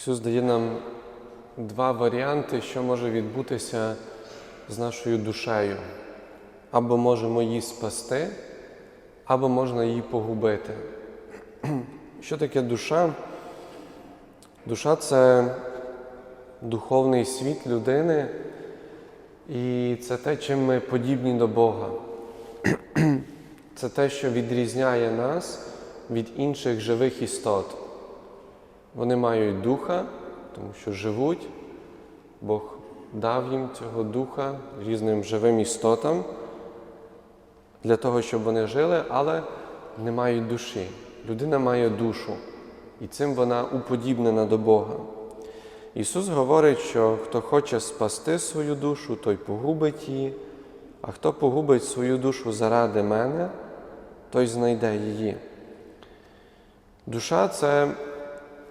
Ісус дає нам два варіанти, що може відбутися з нашою душею. Або можемо її спасти, або можна її погубити. Що таке душа? Душа це духовний світ людини, і це те, чим ми подібні до Бога. Це те, що відрізняє нас від інших живих істот. Вони мають духа, тому що живуть. Бог дав їм цього духа різним живим істотам для того, щоб вони жили, але не мають душі. Людина має душу, і цим вона уподібнена до Бога. Ісус говорить, що хто хоче спасти свою душу, той погубить її, а хто погубить свою душу заради мене, той знайде її. Душа це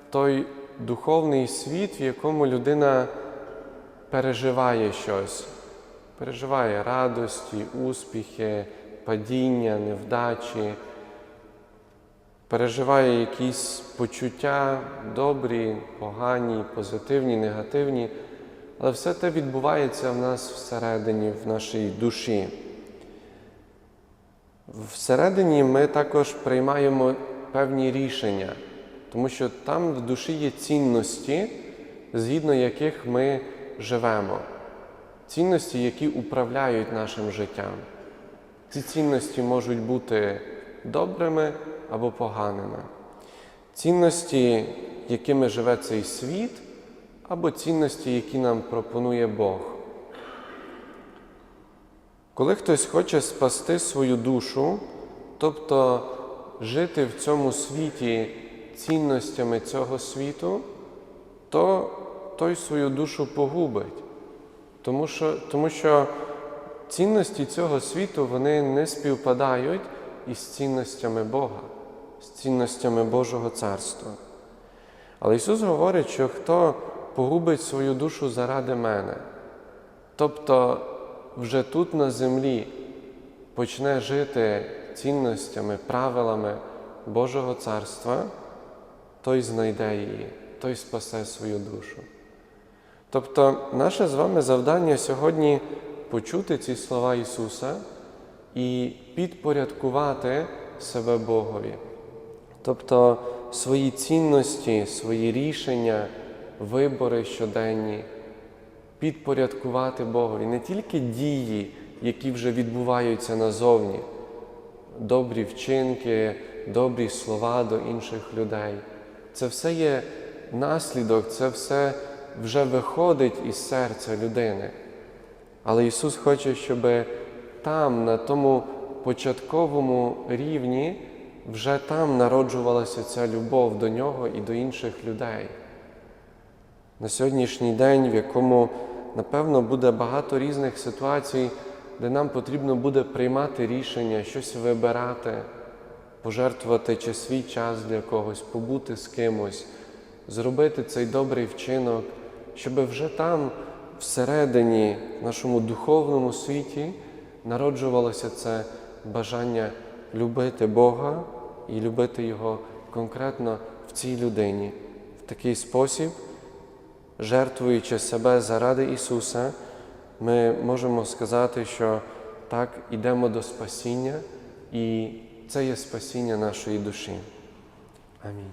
той духовний світ, в якому людина переживає щось, переживає радості, успіхи, падіння, невдачі, переживає якісь почуття добрі, погані, позитивні, негативні, але все те відбувається в нас всередині, в нашій душі. Всередині ми також приймаємо певні рішення, тому що там в душі є цінності, згідно яких ми живемо, цінності, які управляють нашим життям. Ці цінності можуть бути добрими або поганими. Цінності, якими живе цей світ, або цінності, які нам пропонує Бог. Коли хтось хоче спасти свою душу, тобто жити в цьому світі цінностями цього світу, то той свою душу погубить. Тому що, тому що цінності цього світу вони не співпадають із цінностями Бога, з цінностями Божого Царства. Але Ісус говорить, що хто погубить свою душу заради мене, тобто вже тут на землі почне жити цінностями, правилами Божого Царства, той знайде її, той спасе свою душу. Тобто, наше з вами завдання сьогодні почути ці слова Ісуса і підпорядкувати себе Богові. Тобто свої цінності, свої рішення, вибори щоденні, підпорядкувати Богові не тільки дії, які вже відбуваються назовні, добрі вчинки, добрі слова до інших людей. Це все є наслідок, це все вже виходить із серця людини. Але Ісус хоче, щоб там, на тому початковому рівні, вже там народжувалася ця любов до Нього і до інших людей. На сьогоднішній день, в якому, напевно, буде багато різних ситуацій, де нам потрібно буде приймати рішення, щось вибирати, пожертвувати чи свій час для когось, побути з кимось, зробити цей добрий вчинок, щоб вже там, всередині, в нашому духовному світі, народжувалося це бажання любити Бога і любити Його конкретно в цій людині. В такий спосіб, жертвуючи себе заради Ісуса, ми можемо сказати, що так ідемо до спасіння, і це є спасіння нашої душі. Амінь.